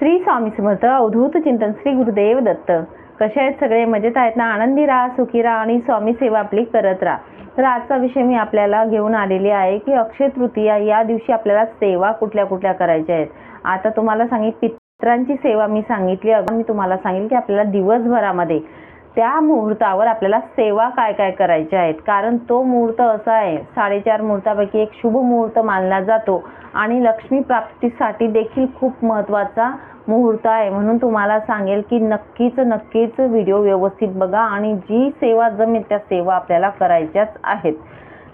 श्री स्वामी समर्थ अवधूत चिंतन श्री गुरुदेव दत्त. कसे आहेत सगळे? मजेत आहेत ना? आनंदी राहा सुखी राहा आणि स्वामी सेवा आपली करत राहा. तर आजचा विषय मी आपल्याला घेऊन आलेली आहे की अक्षय तृतीया या दिवशी आपल्याला सेवा कुठल्या कुठल्या करायच्या आहेत. आता तुम्हाला सांगित पित्रांची सेवा मी सांगितली. अगं मी तुम्हाला सांगेल की आपल्याला दिवसभरामध्ये त्या मुहूर्तावर आपल्याला सेवा काय काय करायच्या आहेत? कारण तो मुहूर्त असा आहे साडेचार मुहूर्तापैकी एक शुभ मुहूर्त मानला जातो आणि लक्ष्मी प्राप्तीसाठी देखील खूप महत्त्वाचा मुहूर्त आहे. म्हणून तुम्हाला सांगेल की नक्कीच नक्कीच व्हिडिओ व्यवस्थित बघा आणि जी सेवा जमेल त्या सेवा आपल्याला करायच्याच आहेत.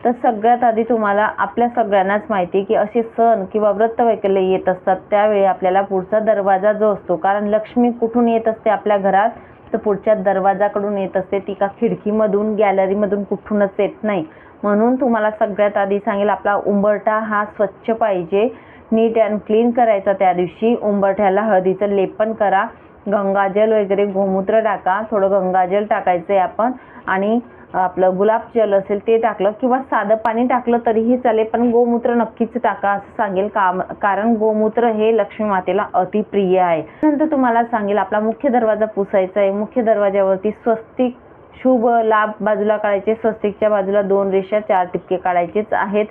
तर सगळ्यात आधी तुम्हाला आपल्या सगळ्यांनाच माहिती आहे की असे सण किंवा व्रत वैकल्य येत असतात त्यावेळी आपल्याला पुढचा दरवाजा जो असतो कारण लक्ष्मी कुठून येत असते? आपल्या घरात तर पुढच्या दरवाजाकडून येत असते ती का खिडकीमधून गॅलरीमधून कुठूनच येत नाही. म्हणून तुम्हाला सगळ्यात आधी सांगेल आपला उंबरठा हा स्वच्छ पाहिजे नीट अँड क्लीन करायचा त्या दिवशी. उंबरठ्याला हळदीचं लेपन करा गंगाजल वगैरे गोमूत्र टाका थोडं गंगाजल टाकायचं आहे आपण. आणि आपलं गुलाब जल असेल ते टाकलं किंवा साधं पाणी टाकलं तरीही चालेल पण गोमूत्र नक्कीच टाका असं सांगेल काम कारण गोमूत्र हे लक्ष्मी मातेला अतिप्रिय आहे. नंतर तुम्हाला सांगेल आपला मुख्य दरवाजा पुसायचा आहे. मुख्य दरवाजावरती स्वस्तिक शुभ लाभ बाजूला काढायचे स्वस्तिकच्या बाजूला दोन रेषा चार टिपके काढायचेच आहेत.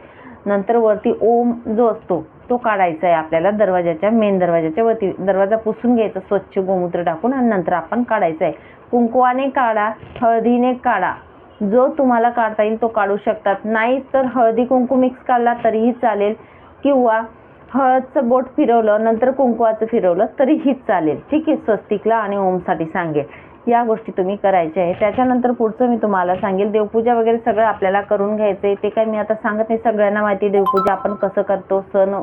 नंतर वरती ओम जो असतो तो काढायचा आहे आपल्याला दरवाजाच्या मेन दरवाजाच्या वरती. दरवाजा पुसून घ्यायचा स्वच्छ गोमूत्र टाकून आणि नंतर आपण काढायचं आहे. कुंकवाने काढा हळदीने काढा जो तुम्हाला काढता येईल तो काढू शकतात. नाही तर हळदी कुंकू मिक्स काढला तरीही चालेल. किंवा हळदचं बोट फिरवलं नंतर कुंकवाचं फिरवलं तरीही चालेल. ठीक आहे स्वस्तिकला आणि ओमसाठी सांगेल. या गोष्टी तुम्ही करायच्या आहे त्याच्यानंतर पुढचं मी तुम्हाला सांगेल. देवपूजा वगैरे सगळं आपल्याला करून घ्यायचं आहे ते काय मी आता सांगत नाही. सगळ्यांना माहिती आहे देवपूजा आपण कसं करतो. सण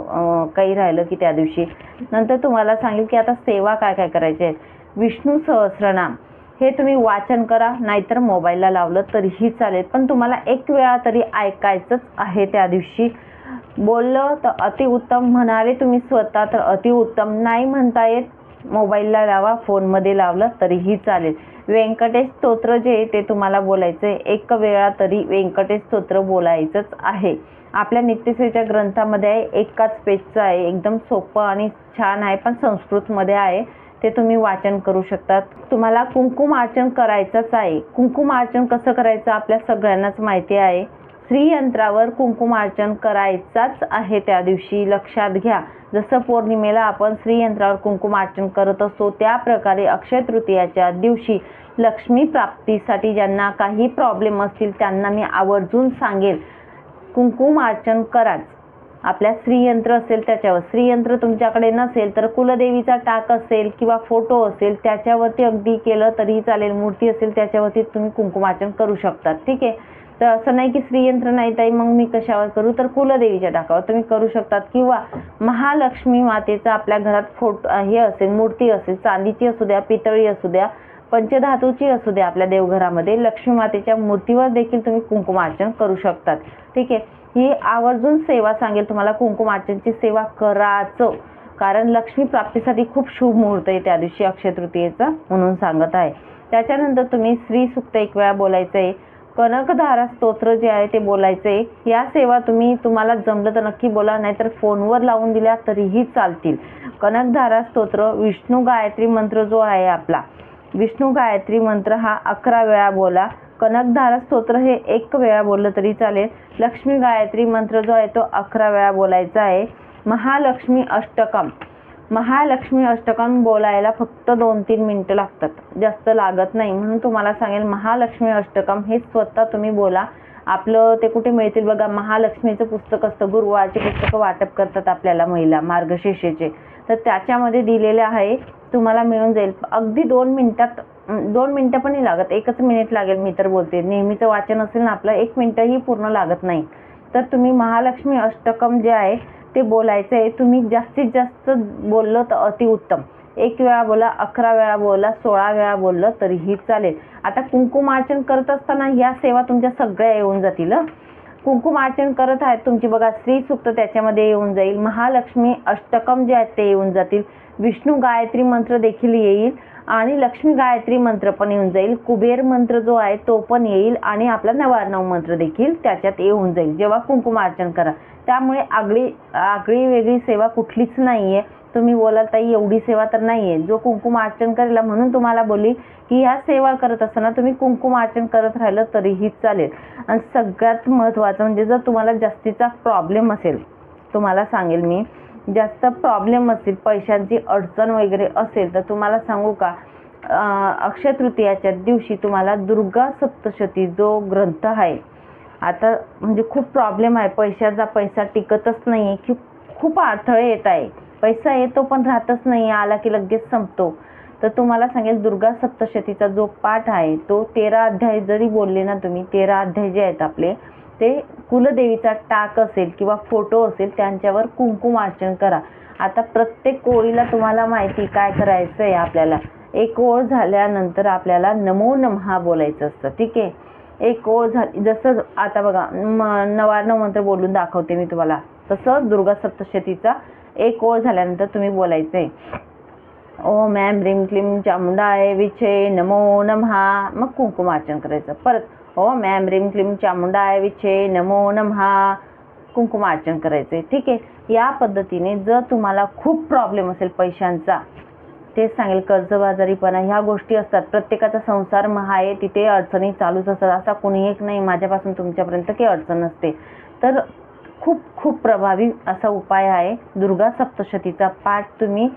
काही राहिलं की त्या दिवशी. नंतर तुम्हाला सांगेल की आता सेवा काय काय करायची आहे विष्णू सहस्रनाम. हे तुम्ही वाचन करा नाहीतर मोबाईलला लावलं तरीही चालेल. पण तुम्हाला एक वेळा तरी ऐकायचंच आहे त्या दिवशी. बोललं तर अतिउत्तम म्हणाले तुम्ही स्वतः तर अतिउत्तम नाही म्हणता येत मोबाईलला लावा फोनमध्ये लावलं तरीही चालेल. व्यंकटेश स्तोत्र जे ते तुम्हाला बोलायचं आहे एक वेळा तरी व्यंकटेश स्तोत्र बोलायचंच आहे. आपल्या नित्यसेच्या ग्रंथामध्ये आहे एकाच पेजचं आहे. एकदम सोपं आणि छान आहे पण संस्कृतमध्ये आहे. ते तुम्ही वाचन करू शकतात. तुम्हाला कुंकुम अर्चन करायचंच आहे. कुंकुम अर्चन कसं करायचं आपल्या सगळ्यांनाच माहिती आहे. श्रीयंत्रावर कुंकुम अर्चन करायचाच आहे त्या दिवशी. लक्षात घ्या. जसं पौर्णिमेला आपण श्रीयंत्रावर कुंकुम अर्चन करत असतो त्या प्रकारे अक्षय तृतीयाच्या दिवशी लक्ष्मी प्राप्तीसाठी ज्यांना काही प्रॉब्लेम असतील त्यांना मी आवर्जून सांगेल कुंकुम अर्चन कराच. आपल्या श्रीयंत्र असेल त्याच्यावर. श्रीयंत्र तुमच्याकडे नसेल तर कुलदेवीचा टाक असेल किंवा फोटो असेल त्याच्यावरती अगदी केलं तरीही चालेल. मूर्ती असेल त्याच्यावरती तुम्ही कुंकुमार्चन करू शकतात. ठीक आहे? तर असं नाही की श्रीयंत्र नाही ताई मग मी कशावर करू? तर कुलदेवीच्या टाकावर तुम्ही करू शकतात. किंवा महालक्ष्मी मातेचा आपल्या घरात फोटो हे असेल मूर्ती असेल चांदीची असू द्या पितळी असू द्या पंचधातूची असू द्या आपल्या देवघरामध्ये लक्ष्मी मातेच्या मूर्तीवर देखील तुम्ही कुंकुमार्चन करू शकतात. ठीक आहे? ही आवर्जून सेवा सांगेल तुम्हाला. कुंकुमार्चनची सेवा कराच कारण लक्ष्मी प्राप्तीसाठी खूप शुभ मुहूर्त आहे त्या दिवशी अक्षय तृतीयेचा म्हणून सांगत आहे. त्याच्यानंतर तुम्ही श्री सुक्त एक वेळा बोलायचं आहे कनकधारा स्तोत्र जे आहे ते बोलायचं आहे या सेवा तुम्ही तुम्हाला जमलं तर नक्की बोला नाहीतर फोनवर लावून दिल्या तरीही चालतील. कनकधारा स्तोत्र विष्णू गायत्री मंत्र जो आहे आपला. विष्णू गायत्री मंत्र हा अकरा वेळा बोला. कनकधारा स्तोत्र हे एक वेळा बोललं तरी चालेल. लक्ष्मी गायत्री मंत्र जो आहे तो अकरा वेळा बोलायचा आहे. महालक्ष्मी अष्टकम. महालक्ष्मी अष्टकम बोलायला फक्त दोन तीन मिनटं लागतात. जास्त लागत नाही. म्हणून तुम्हाला सांगेल महालक्ष्मी अष्टकम हे स्वतः तुम्ही बोला. आपलं ते कुठे मिळतील बघा महालक्ष्मीचं पुस्तक असतं गुरुवारचे पुस्तकं वाटप करतात आपल्याला महिला मार्गशीर्षेचे. तर त्याच्यामध्ये दिलेले आहे तुम्हाला मिळून जाईल. अगदी दोन मिनटात दोन मिनटं पण नाही लागत. एकच मिनिट लागेल मी तर बोलते. नेहमीचं वाचन असेल ना आपलं एक मिनटंही पूर्ण लागत नाही. तर तुम्ही महालक्ष्मी अष्टकम जे आहे ते बोलायचं आहे. तुम्ही जास्तीत जास्त बोललं तर अतिउत्तम एक वेळा बोला अकरा वेळा बोला सोळा वेळा बोललं तरीही चालेल. आता कुंकुमार्चन करत असताना ह्या सेवा तुमच्या सगळ्या येऊन जातील कुंकुमार्चन करत आहेत तुमची बघा स्त्री सुक्त त्याच्यामध्ये येऊन जाईल. महालक्ष्मी अष्टकम जे आहेत ते येऊन जातील. विष्णू गायत्री मंत्र देखील येईल. आणि लक्ष्मी गायत्री मंत्र पण येऊन जाईल. कुबेर मंत्र जो आहे तो पण येईल आणि आपला नवार्णव मंत्र देखील त्याच्यात येऊन जाईल. जेव्हा कुंकुमार्चन करा. त्यामुळे आगळी आगळी वेगळी सेवा कुठलीच नाही आहे तुम्ही बोलाल ताई एवढी सेवा तर नाही आहे जो कुंकुमार्चन करेल म्हणून तुम्हाला बोलली की ह्या सेवा करत असताना तुम्ही कुंकुमार्चन करत राहिलं तरीही चालेल. आणि सगळ्यात महत्त्वाचं म्हणजे जर तुम्हाला जास्तीचा प्रॉब्लेम असेल तुम्हाला सांगेल मी जास्त प्रॉब्लेम असतील पैशांची अडचण वगैरे असेल तर तुम्हाला सांगू का? अक्षय तृतीयाच्या दिवशी तुम्हाला दुर्गा सप्तशती जो ग्रंथ आहे आता म्हणजे खूप प्रॉब्लेम आहे. पैशाचा पैसा टिकतच नाही आहे की खूप अडथळे येत आहे. पैसा येतो पण राहतच नाही आला की लगेच संपतो. तर तुम्हाला सांगेल दुर्गा सप्तशतीचा जो पाठ आहे तो तेरा अध्याय जरी बोलले ना तुम्ही तेरा अध्याय जे आहेत आपले ते कुलदेवीचा टाक असेल किंवा फोटो असेल त्यांच्यावर कुंकुमार्चन करा. आता प्रत्येक कोळीला तुम्हाला माहिती काय करायचं आहे आपल्याला? एक ओळ झाल्यानंतर आपल्याला नमो नमहा बोलायचं असतं ठीक आहे? एक ओळ झाली जसं आता बघा म नवार्णव मंत्र बोलून दाखवते मी तुम्हाला. तसं दुर्गा सप्तशतीचा एक ओळ झाल्यानंतर तुम्ही बोलायचं आहे ओम ऐं क्लिम चामुंडा चामुंडाय विछे नमो नमहा मग कुंकुमार्चन करायचं. परत ओम ऐं रिम क्लिम चामुंडाय विचे नमो नमहा कुंकुमार्चन आहे ठीक आहे? या पद्धतीने जर तुम्हाला खूप प्रॉब्लेम असेल पैशांचा तेच सांगेल कर्जबाजारीपणा. ह्या गोष्टी असतात. प्रत्येकाचा संसार महा आहे. तिथे अडचणी चालूच असतात. असा कोणी एक नाही. माझ्यापासून तुमच्यापर्यंत काही अडचण नसते. तर खूप खूप प्रभावी असा उपाय आहे. दुर्गा सप्तशतीचा पाठ तुम्ही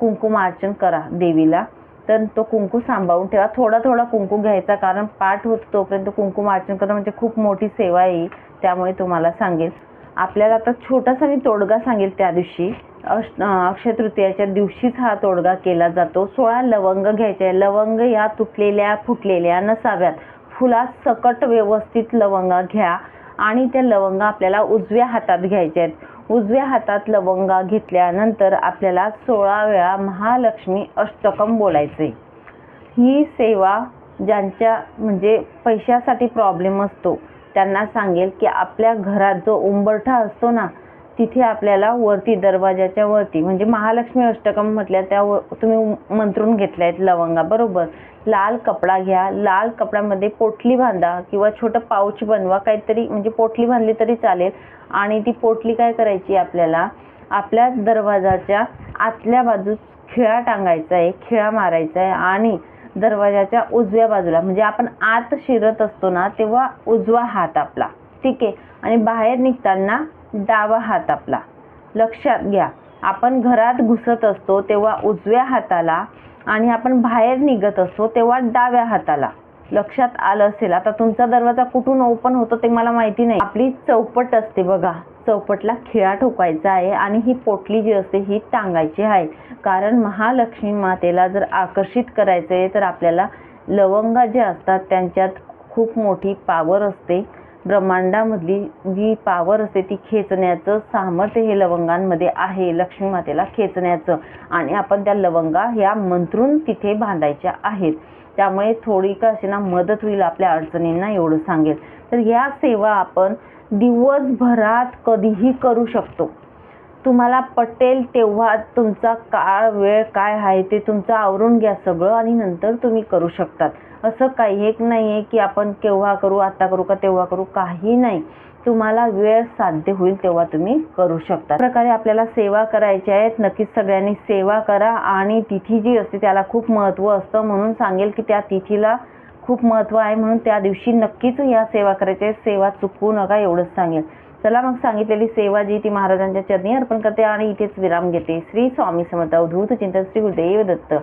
कुंकुमार्चन करा देवीला. तर तो कुंकू सांभाळून ठेवा. थोडा थोडा कुंकू घ्यायचा कारण पाठ होत तोपर्यंत वाचन करणं म्हणजे खूप मोठी सेवा आहे त्यामुळे तुम्हाला सांगेल आपल्याला आता छोटासा मी तोडगा सांगेल त्या दिवशी. अश अक्षय तृतीयाच्या दिवशीच हा तोडगा केला जातो. सोळा लवंग घ्यायचे. आहे. लवंग या तुटलेल्या फुटलेल्या नसाव्यात. फुला सकट व्यवस्थित लवंगा घ्या आणि त्या लवंगा आपल्याला उजव्या हातात घ्यायच्या आहेत. उजव्या हातात लवंगा घेतल्यानंतर आपल्याला सोळा वेळा महालक्ष्मी अष्टकम बोलायचे. ही सेवा ज्यांच्या म्हणजे पैशासाठी प्रॉब्लेम असतो त्यांना सांगेल की आपल्या घरात जो उंबरठा असतो ना तिथे आपल्याला वरती दरवाजाच्या वरती म्हणजे महालक्ष्मी अष्टकम म्हटल्या त्या तुम्ही मंत्रून घेतल्या आहेत लवंगा बरोबर? लाल कपडा घ्या. लाल कपड्यामध्ये पोटली बांधा किंवा छोटं पाऊच बनवा काहीतरी म्हणजे पोटली बांधली तरी चालेल. आणि ती पोटली काय करायची आपल्याला? आपल्या दरवाजाच्या आतल्या बाजूस खिळा टांगायचा आहे खिळा मारायचा आहे आणि दरवाजाच्या उजव्या बाजूला म्हणजे आपण आत शिरत असतो ना तेव्हा उजवा हात आपला. ठीक आहे? आणि बाहेर निघताना डावा हात आपला. लक्षात घ्या आपण घरात घुसत असतो तेव्हा उजव्या हाताला आणि आपण बाहेर निघत असतो तेव्हा डाव्या हाताला. लक्षात आलं असेल आता तुमचा दरवाजा कुठून ओपन होतो ते मला माहिती नाही. आपली चौपट असते बघा चौपटला खिळा ठोकायचा आहे आणि ही पोटली जी असते ही टांगायची आहे. कारण महालक्ष्मी मातेला जर आकर्षित करायचं आहे तर आपल्याला लवंगा जे असतात त्यांच्यात खूप मोठी पावर असते. ब्रह्मांडामधली जी पावर असते ती खेचण्याचं सामर्थ्य हे लवंगांमध्ये आहे लक्ष्मी मातेला खेचण्याचं. आणि आपण त्या लवंगा ह्या मंत्रून तिथे बांधायच्या आहेत. त्यामुळे थोडी का असेना मदत होईल आपल्या अडचणींना एवढं सांगेल. तर ह्या सेवा आपण दिवसभरात कधीही करू शकतो. तुम्हाला पटेल तेव्हा तुमचा काळ वेळ काय आहे ते तुमचं आवरून घ्या सगळं आणि नंतर तुम्ही करू शकतात. असं काही एक नाही आहे की आपण केव्हा करू आता करू का तेव्हा करू काही नाही. तुम्हाला वेळ साध्य होईल तेव्हा तुम्ही करू शकता. प्रकारे आपल्याला सेवा करायची आहेत नक्कीच सगळ्यांनी सेवा करा आणि तिथी जी असते त्याला खूप महत्त्व असतं म्हणून सांगेल की त्या तिथीला खूप महत्त्व आहे म्हणून त्या दिवशी नक्कीच या सेवा करायच्या आहेत सेवा चुकवू नका एवढंच सांगेल. चला मग सांगितलेली सेवा जी ती महाराजांच्या चरणी अर्पण करते आणि इथेच विराम घेते. श्री स्वामी समर्थ अवधूत चिंतन श्री गुरुदेव दत्त.